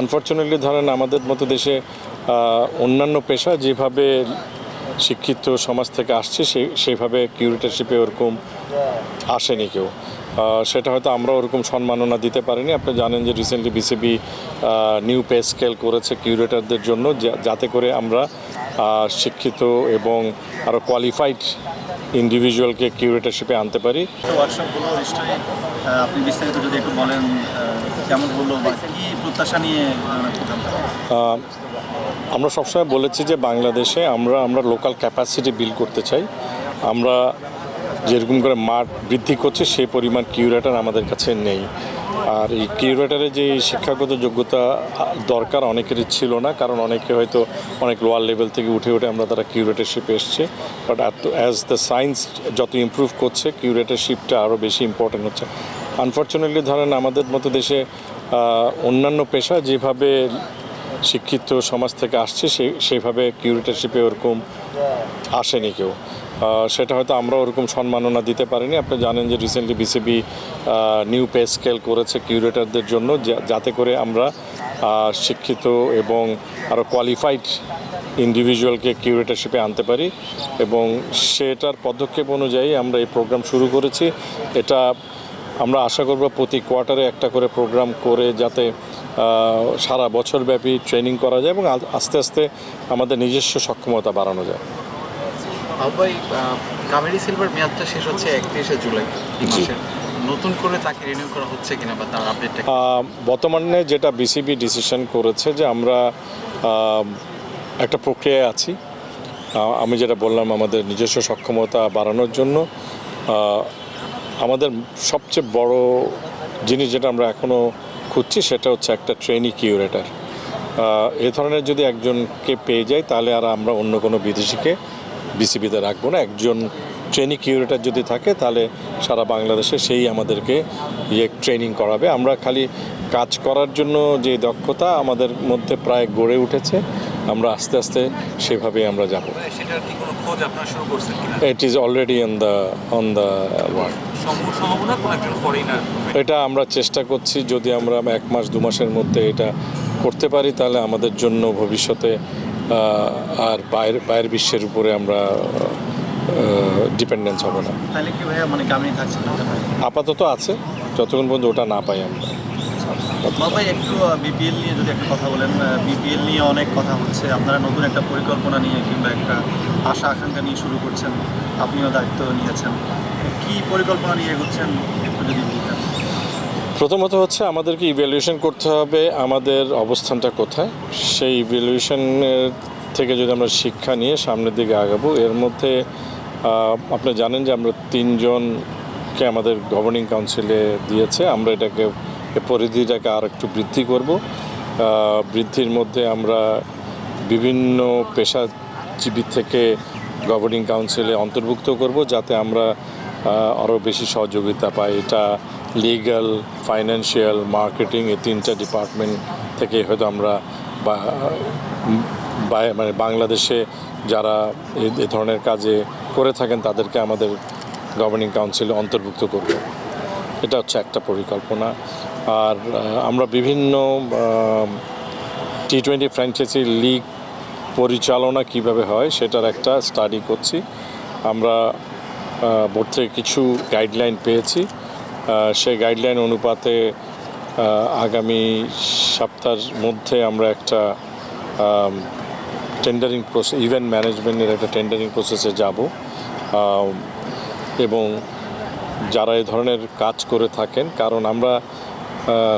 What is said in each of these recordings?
Unfortunately ধরেন আমাদের মতো দেশে অন্যান্য পেশা যেভাবে শিক্ষিত সমাজ থেকে আসছে সেই সেইভাবে কিউরেটারশিপে ওরকম আসেনি কেউ। সেটা হয়তো আমরা ওরকম সম্মাননা দিতে পারিনি। আপনি জানেন যে recently BCB new pay scale করেছে কিউরেটারদের জন্য যাতে করে আমরা শিক্ষিত এবং আরও কোয়ালিফাইড ইন্ডিভিজুয়ালকে কিউরেটারশিপে আনতে পারি। ওয়ার্কশপগুলো নিশ্চয়ই। আহ, আপনি বিস্তারিত যদি একটু বলেন কেমন হলো বা কি প্রত্যাশা নিয়ে আমরা সবসময় বলেছি যে বাংলাদেশে আমরা আমরা লোকাল ক্যাপাসিটি বিল করতে চাই। আমরা যেরকম করে মাঠ বৃদ্ধি করছে সেই পরিমাণ কিউরেটার আমাদের কাছে নেই। আর এই কিউরেটারের যে শিক্ষাগত যোগ্যতা, দরকার অনেকেরই ছিল না, কারণ অনেকে হয়তো অনেক লোয়ার লেভেল থেকে উঠে উঠে আমরা তারা কিউরেটারশিপ এসছে। বাট অ্যাজ দ্য সায়েন্স যত ইমপ্রুভ করছে কিউরেটারশিপটা আরও বেশি ইম্পর্টেন্ট হচ্ছে। আনফর্চুনেটলি ধরেন আমাদের মতো দেশে অন্যান্য পেশা যেভাবে শিক্ষিত সমাজ থেকে আসছে সেই সেইভাবে কিউরেটারশিপে ওরকম আসেনি কেউ। সেটা হয়তো আমরা ওরকম সম্মাননা দিতে পারিনি। আপনি জানেন যে recently BCB new pay scale করেছে কিউরেটারদের জন্য যাতে করে আমরা শিক্ষিত এবং আরও কোয়ালিফাইড ইন্ডিভিজুয়ালকে কিউরেটারশিপে আনতে পারি এবং সেটার পদক্ষেপ অনুযায়ী আমরা এই প্রোগ্রাম শুরু করেছি। এটা আমরা আশা করব প্রতি কোয়ার্টারে একটা করে প্রোগ্রাম করে যাতে সারা বছরব্যাপী ট্রেনিং করা যায় এবং আস্তে আস্তে আমাদের নিজস্ব সক্ষমতা বাড়ানো যায়। ভাই কাবেরি সিলভার মেয়াদটা শেষ হচ্ছে একত্রিশে জুলাই নতুন করে তাকে রিনিউ করা হচ্ছে কিনা বা তার আপডেটটা বর্তমানে যেটা বিসিবি ডিসিশন করেছে যে আমরা একটা প্রক্রিয়ায় আছি। আমি যেটা বললাম আমাদের নিজস্ব সক্ষমতা বাড়ানোর জন্য আমাদের সবচেয়ে বড় জিনিস যেটা আমরা এখনও খুঁজছি সেটা হচ্ছে একটা ট্রেনি কিউরেটার এ ধরনের যদি একজনকে পেয়ে যাই তাহলে আর আমরা অন্য কোনো বিদেশিকে বিসিবিতে রাখব না। একজন ট্রেনিং কিউরেটার যদি থাকে তাহলে সারা বাংলাদেশে সেই আমাদেরকে ইয়ে ট্রেনিং করাবে। আমরা খালি কাজ করার জন্য যে দক্ষতা আমাদের মধ্যে প্রায় গড়ে উঠেছে আমরা আস্তে আস্তে সেভাবে আমরা যাব। It is already on the on the world এটা আমরা চেষ্টা করছি যদি আমরা এক মাস দু মাসের মধ্যে এটা করতে পারি তাহলে আমাদের জন্য ভবিষ্যতে আর বাইরের বাইরের বিশ্বের উপরে আমরা ডিপেন্ডেন্স হবে না। তাহলে কি ভাইয়া মানে আপাতত আছে যতক্ষণ পর্যন্ত ওটা না পাই আমরা। বাবাই একটু বিপিএল নিয়ে যদি একটা কথা বলেন বিপিএল নিয়ে অনেক কথা হচ্ছে। আপনারা নতুন একটা পরিকল্পনা নিয়ে কিংবা একটা আশা আকাঙ্ক্ষা নিয়ে শুরু করছেন আপনিও দায়িত্ব নিয়েছেন। কি পরিকল্পনা নিয়ে এগোচ্ছেন একটু যদি প্রথমত হচ্ছে আমাদেরকে ইভ্যালুয়েশন করতে হবে আমাদের অবস্থানটা কোথায়। সেই ইভ্যালুয়েশনের থেকে যদি আমরা শিক্ষা নিয়ে সামনের দিকে আগাবো, এর মধ্যে আপনি জানেন যে আমরা তিনজনকে আমাদের গভর্নিং কাউন্সিলে দিয়েছে। আমরা এটাকে পরিধিটাকে আর একটু বৃদ্ধি করব। বৃদ্ধির মধ্যে আমরা বিভিন্ন পেশাজীবী থেকে গভর্নিং কাউন্সিলে অন্তর্ভুক্ত করব যাতে আমরা আরও বেশি সহযোগিতা পাই। এটা লিগ্যাল ফাইন্যান্সিয়াল মার্কেটিং এই তিনটা ডিপার্টমেন্ট থেকে হয়তো আমরা মানে বাংলাদেশে যারা এই ধরনের কাজে করে থাকেন, তাদেরকে আমাদের গভর্নিং কাউন্সিলে অন্তর্ভুক্ত করব। এটা হচ্ছে একটা পরিকল্পনা। আর আমরা বিভিন্ন টি টোয়েন্টি ফ্র্যাঞ্চাইজি লিগ পরিচালনা কীভাবে হয়, সেটার একটা স্টাডি করছি। আমরা বোর্ড থেকে কিছু গাইডলাইন পেয়েছি। সেই গাইডলাইন অনুপাতে আগামী সপ্তাহের মধ্যে আমরা একটা টেন্ডারিং প্রসেস ইভেন্ট ম্যানেজমেন্টের একটা টেন্ডারিং প্রসেসে যাব। এবং যারা এই ধরনের কাজ করে থাকেন, কারণ আমরা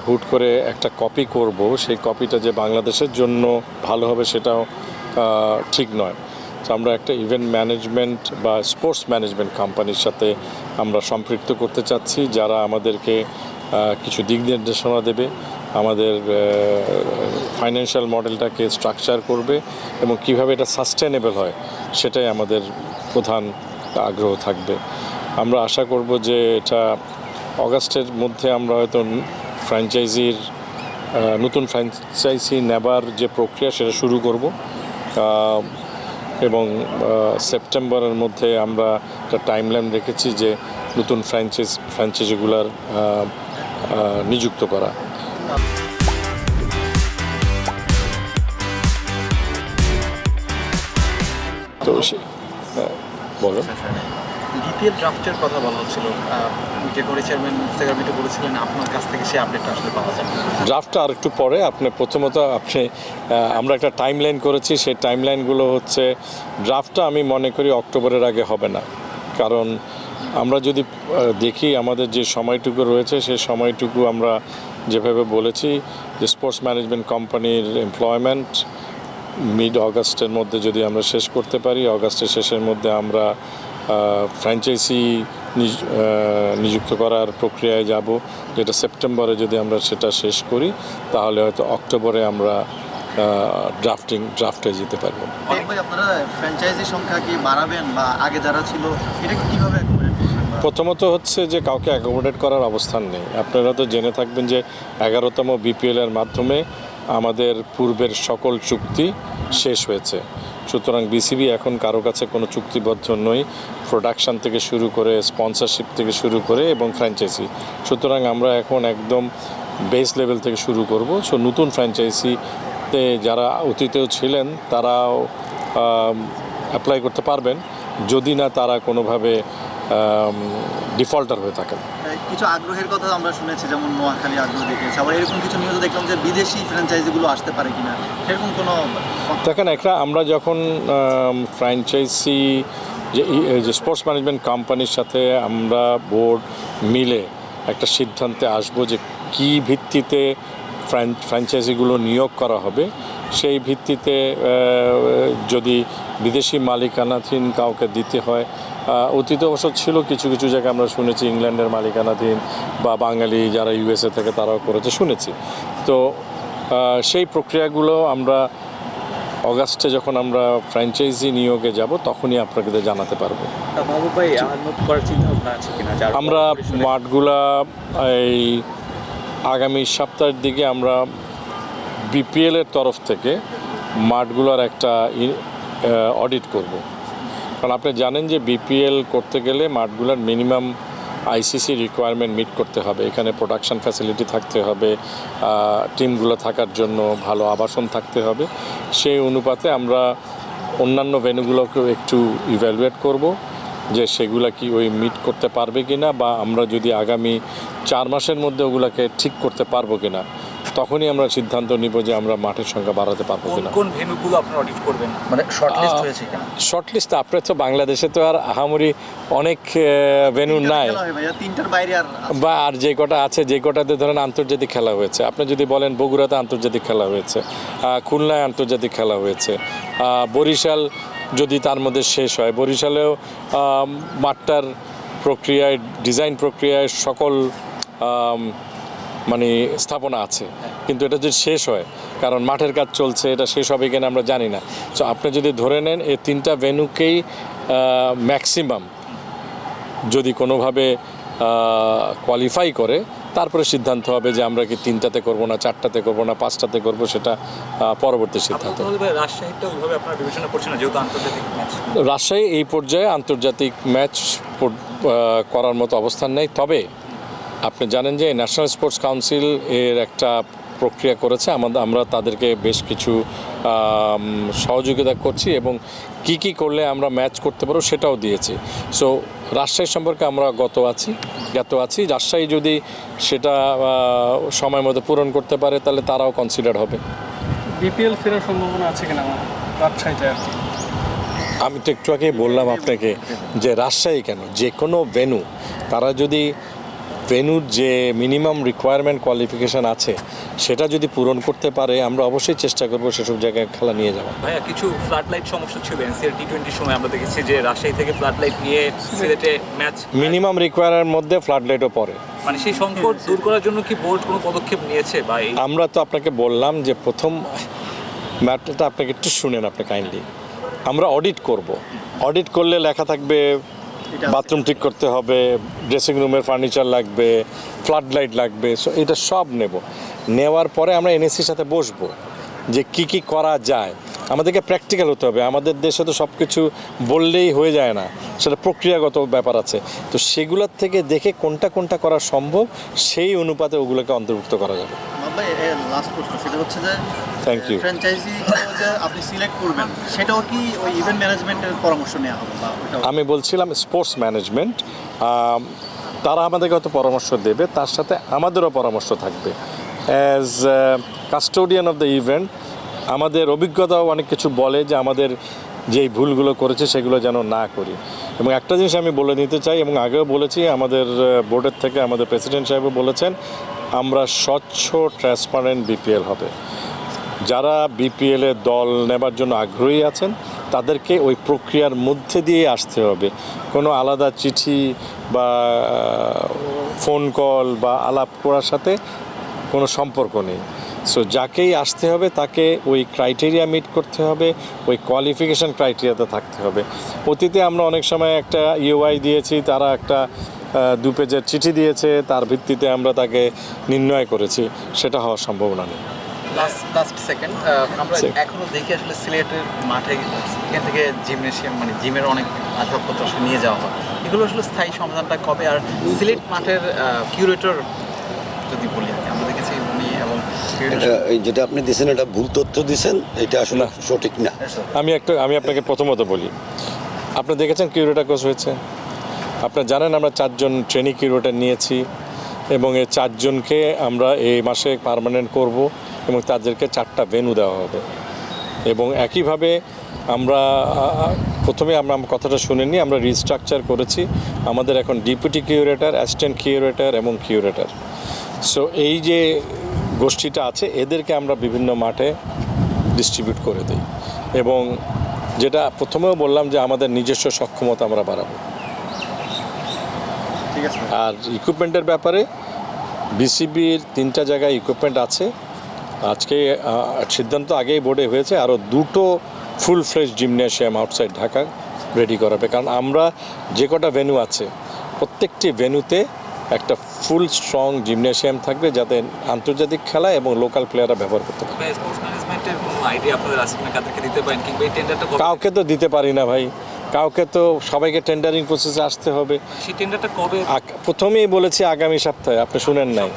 হুট করে একটা কপি করব, সেই কপিটা যে বাংলাদেশের জন্য ভালো হবে সেটাও ঠিক নয়। তো আমরা একটা ইভেন্ট ম্যানেজমেন্ট বা স্পোর্টস ম্যানেজমেন্ট কোম্পানির সাথে আমরা সম্পৃক্ত করতে চাচ্ছি, যারা আমাদেরকে কিছু দিক নির্দেশনা দেবে, আমাদের ফাইন্যান্সিয়াল মডেলটাকে স্ট্রাকচার করবে এবং কীভাবে এটা সাস্টেনেবল হয়, সেটাই আমাদের প্রধান আগ্রহ থাকবে। আমরা আশা করব যে এটা অগাস্টের মধ্যে আমরা হয়তো ফ্র্যাঞ্চাইজির নতুন ফ্র্যাঞ্চাইজি নেবার যে প্রক্রিয়া, সেটা শুরু করব। এবং সেপ্টেম্বরের মধ্যে আমরা একটা টাইমলাইন রেখেছি যে নতুন ফ্র্যাঞ্চাইজ, ফ্র্যাঞ্চাইজিগুলার নিযুক্ত করা। তো হ্যাঁ, বলো। আচ্ছা, আচ্ছা। বিপিএল ড্রাফটের কথা বলা হচ্ছিল করে চেয়ারম্যান মুস্তাকার মিটু বলেছিলেন আপনার কাছ থেকে সেই আপডেটটা আসলে পাওয়া যাবে। ড্রাফটটা আর একটু পরে, আপনি প্রথমত আপনি আমরা একটা টাইম লাইন করেছি, সেই টাইম লাইনগুলো হচ্ছে ড্রাফটটা আমি মনে করি অক্টোবরের আগে হবে না। কারণ আমরা যদি দেখি আমাদের যে সময়টুকু রয়েছে, সেই সময়টুকু আমরা যেভাবে বলেছি যে স্পোর্টস ম্যানেজমেন্ট কোম্পানির এমপ্লয়মেন্ট মিড অগাস্টের মধ্যে যদি আমরা শেষ করতে পারি অগাস্টের শেষের মধ্যে আমরা ফ্র্যাঞ্চাইজি নিযুক্ত করার প্রক্রিয়ায় যাব যেটা সেপ্টেম্বরে যদি আমরা সেটা শেষ করি তাহলে হয়তো অক্টোবরে আমরা ড্রাফটিং ড্রাফটে যেতে পারব। আপনারা ফ্র্যাঞ্চাইজি সংখ্যা কি বাড়াবেন বা আগে যারা ছিল এটা কীভাবে accommodate করবেন বা- প্রথমত হচ্ছে যে কাউকে অ্যাকোমোডেট করার অবস্থান নেই। আপনারা তো জেনে থাকবেন যে এগারোতম বিপিএল এর মাধ্যমে আমাদের পূর্বের সকল চুক্তি শেষ হয়েছে। সুতরাং বিসিবি এখন কারও কাছে কোনো চুক্তিবদ্ধ নই প্রোডাকশান থেকে শুরু করে স্পন্সরশিপ থেকে শুরু করে এবং ফ্র্যাঞ্চাইজি সুতরাং আমরা এখন একদম বেস লেভেল থেকে শুরু করব। সো নতুন ফ্র্যাঞ্চাইজিতে যারা অতীতেও ছিলেন, তারাও অ্যাপ্লাই করতে পারবেন। যদি না, তারা কোনোভাবে ডিফল্টার হয়ে থাকেন। কিছু আগ্রহের কথা আমরা শুনেছি যেমন নোয়াখালী আগ্রহ দেখিয়েছে আবার এরকম কিছু নিউজ দেখলাম যে বিদেশি ফ্র্যাঞ্চাইজিগুলো আসতে পারে কিনা। সেরকম কোনো দেখেন একটা আমরা যখন ফ্র্যাঞ্চাইজি যে যে স্পোর্টস ম্যানেজমেন্ট কোম্পানির সাথে আমরা বোর্ড মিলে একটা সিদ্ধান্তে আসব যে কি ভিত্তিতে ফ্র্যাঞ্চাইজিগুলো নিয়োগ করা হবে। সেই ভিত্তিতে যদি বিদেশি মালিকানাধীন কাউকে দিতে হয় অতীতে অবশ্য ছিল কিছু কিছু জায়গায় আমরা শুনেছি ইংল্যান্ডের মালিকানাধীন বা বাঙালি যারা ইউএসএ থেকে তারাও করেছে শুনেছি। তো সেই প্রক্রিয়াগুলো আমরা অগাস্টে যখন আমরা ফ্র্যাঞ্চাইজি নিয়োগে যাব তখনই আপনাকে জানাতে পারব। আমরা মাঠগুলা এই আগামী সপ্তাহের দিকে আমরা বিপিএল এর তরফ থেকে মাঠগুলোর একটা অডিট করব। কারণ আপনি জানেন যে বিপিএল করতে গেলে মাঠগুলোর মিনিমাম আইসিসি রিকোয়ারমেন্ট মিট করতে হবে। এখানে প্রোডাকশন ফ্যাসিলিটি থাকতে হবে টিমগুলো থাকার জন্য ভালো আবাসন থাকতে হবে। সেই অনুপাতে আমরা অন্যান্য ভেন্যুগুলোকেও একটু ইভ্যালুয়েট করব যে সেগুলা কি ওই মিট করতে পারবে কিনা বা আমরা যদি আগামী চার মাসের মধ্যে ওগুলাকে ঠিক করতে পারব কিনা। তখনই আমরা সিদ্ধান্ত নিব যে আমরা মাঠের সংখ্যা বাড়াতে পারব কোন কিনা। ভেন্যুগুলো আপনারা অডিট করবেন? মানে শর্ট লিস্ট আহ, হয়েছে কিনা? শর্টলিস্ট আপনার তো বাংলাদেশে তো আর আহামরি অনেক ভেনু নাই। তিনটার বাইরে আর বা আর যে কটা আছে যে কটাতে ধরেন আন্তর্জাতিক খেলা হয়েছে। আপনি যদি বলেন বগুড়াতে আন্তর্জাতিক খেলা হয়েছে খুলনায় আন্তর্জাতিক খেলা হয়েছে বরিশাল যদি তার মধ্যে শেষ হয় বরিশালেও মাঠটার প্রক্রিয়ায় ডিজাইন প্রক্রিয়ায় সকল মানে স্থাপনা আছে। কিন্তু এটা যদি শেষ হয় কারণ মাঠের কাজ চলছে এটা শেষ হবে কিনা আমরা জানি না। তো আপনি যদি ধরে নেন এই তিনটা ভেনুকেই ম্যাক্সিমাম যদি কোনোভাবে কোয়ালিফাই করে তারপরে সিদ্ধান্ত হবে যে আমরা কি তিনটাতে করব না চারটাতে করব না পাঁচটাতে করব সেটা পরবর্তী সিদ্ধান্ত। রাজশাহী এই পর্যায়ে আন্তর্জাতিক ম্যাচ করার মতো অবস্থান নেই। তবে আপনি জানেন যে ন্যাশনাল স্পোর্টস কাউন্সিল এর একটা প্রক্রিয়া করেছে। আমাদের আমরা তাদেরকে বেশ কিছু সহযোগিতা করছি এবং কি কি করলে আমরা ম্যাচ করতে পারব সেটাও দিয়েছি। সো রাজশাহী সম্পর্কে আমরা গত আছি জ্ঞাত আছি। রাজশাহী যদি সেটা সময় মতো পূরণ করতে পারে তাহলে তারাও কনসিডার হবে। বিপিএল ফেরার সম্ভাবনা আছে কিনা? আমার রাজশাহীতে আর কি। আমি তো একটু আগেই বললাম আপনাকে যে রাজশাহী কেন? যে কোনো ভেনু তারা যদি ভেনুর যে মিনিমাম রিকোয়ারমেন্ট কোয়ালিফিকেশান আছে সেটা যদি পূরণ করতে পারে আমরা অবশ্যই চেষ্টা করব সেসব জায়গায় খেলা নিয়ে যাওয়া ভাইয়া কিছু ফ্লাড লাইট সমস্যা ছিল এনসিআর টি টোয়েন্টির সময় আমরা দেখেছি যে রাজশাহী থেকে ফ্লাড লাইট নিয়ে সিলেটে ম্যাচ মিনিমাম রিকোয়ারের মধ্যে ফ্লাড লাইটও পড়ে। মানে সেই সংকট দূর করার জন্য কি বোর্ড কোনো পদক্ষেপ নিয়েছে বা আমরা তো আপনাকে বললাম যে প্রথম ম্যাটারটা আপনাকে একটু শুনেন আপনি কাইন্ডলি আমরা অডিট করব। অডিট করলে লেখা থাকবে বাথরুম ঠিক করতে হবে ড্রেসিং রুমের ফার্নিচার লাগবে ফ্লাড লাইট লাগবে সো এটা সব নেব। নেওয়ার পরে আমরা এনএসির সাথে বসবো যে কি কি করা যায়। আমাদেরকে প্র্যাকটিক্যাল হতে হবে। আমাদের দেশে তো সব কিছু বললেই হয়ে যায় না। সেটা প্রক্রিয়াগত ব্যাপার আছে। তো সেগুলোর থেকে দেখে কোনটা কোনটা করা সম্ভব সেই অনুপাতে ওগুলোকে অন্তর্ভুক্ত করা যাবে। লাস্ট প্রশ্ন সেটা হচ্ছে যে থ্যাংক ইউ ফ্র্যাঞ্চাইজি আপনি সিলেক্ট করবেন সেটাও কি ওই ইভেন্ট ম্যানেজমেন্টের পরামর্শ নেওয়া হবে আমি বলছিলাম স্পোর্টস ম্যানেজমেন্ট তারা আমাদেরকে হয়তো পরামর্শ দেবে তার সাথে আমাদেরও পরামর্শ থাকবে। As custodian of the event আমাদের অভিজ্ঞতাও অনেক কিছু বলে যে আমাদের যেই ভুলগুলো করেছে সেগুলো যেন না করি। এবং একটা জিনিস আমি বলে নিতে চাই এবং আগেও বলেছি আমাদের বোর্ডের থেকে আমাদের প্রেসিডেন্ট সাহেবও বলেছেন আমরা স্বচ্ছ ট্রান্সপারেন্ট বিপিএল হবে। যারা বিপিএল এর দল নেবার জন্য আগ্রহী আছেন, তাদেরকে ওই প্রক্রিয়ার মধ্যে দিয়ে আসতে হবে। কোনো আলাদা চিঠি বা ফোন কল বা আলাপ করার সাথে কোনো সম্পর্ক নেই। সো যাকেই আসতে হবে, তাকে ওই ক্রাইটেরিয়া মিট করতে হবে, ওই কোয়ালিফিকেশন ক্রাইটেরিয়াতে থাকতে হবে। অতীতে আমরা অনেক সময় একটা ইউআই দিয়েছি, তারা একটা দু পেজের চিঠি দিয়েছে, তার ভিত্তিতে আমরা তাকে নির্ণয় করেছি, সেটা হওয়ার সম্ভাবনা নেই। লাস্ট লাস্ট সেকেন্ড আমরা এখনও দেখি আসলে সিলেটের মাঠে এখান থেকে জিমনেশিয়াম মানে জিমের অনেক আসবাবপত্র নিয়ে যাওয়া হয়। এগুলো আসলে স্থায়ী সমাধানটা কবে? আর সিলেট মাঠের কিউরেটর যদি বলি আর কি, আমরা দেখেছি উনি এবং যেটা আপনি দিয়েছেন এটা ভুল তথ্য দিয়েছেন এটা আসলে সঠিক না। আমি একটা আমি আপনাকে প্রথমত বলি আপনি দেখেছেন কিউরেটার কোর্স হয়েছে? আপনারা জানেন আমরা চারজন ট্রেনিং কিউরেটার নিয়েছি এবং এই চারজনকে আমরা এই মাসে পার্মানেন্ট করব। এবং তাদেরকে চারটা ভেনু দেওয়া হবে। এবং একইভাবে আমরা প্রথমে আমরা আমার কথাটা শুনিনি আমরা রিস্ট্রাকচার করেছি। আমাদের এখন ডিপুটি কিউরেটার অ্যাসিস্ট্যান্ট কিউরেটার এবং কিউরেটার সো এই যে গোষ্ঠীটা আছে এদেরকে আমরা বিভিন্ন মাঠে ডিস্ট্রিবিউট করে দিই। এবং যেটা প্রথমেও বললাম যে আমাদের নিজস্ব সক্ষমতা আমরা বাড়াবো। ঠিক আছে। আর ইকুইপমেন্টের ব্যাপারে বিসিবির তিনটা জায়গায় ইকুইপমেন্ট আছে। আজকে সিদ্ধান্ত আগেই বোর্ডে হয়েছে আরও দুটো full fresh gymnasium outside Dhaka ready করাবে। কারণ আমরা যে কটা ভেন্যু আছে প্রত্যেকটি ভেন্যুতে একটা ফুল স্ট্রং জিমনেশিয়াম থাকবে যাতে আন্তর্জাতিক খেলা এবং লোকাল প্লেয়াররা ব্যবহার করতে পারে। কাউকে তো দিতে পারি না ভাই। কাউকে তো সবাইকে টেন্ডারিং প্রসেসে আসতে হবে। প্রথমেই বলেছি আগামী সপ্তাহে আপনি শুনেন নাই।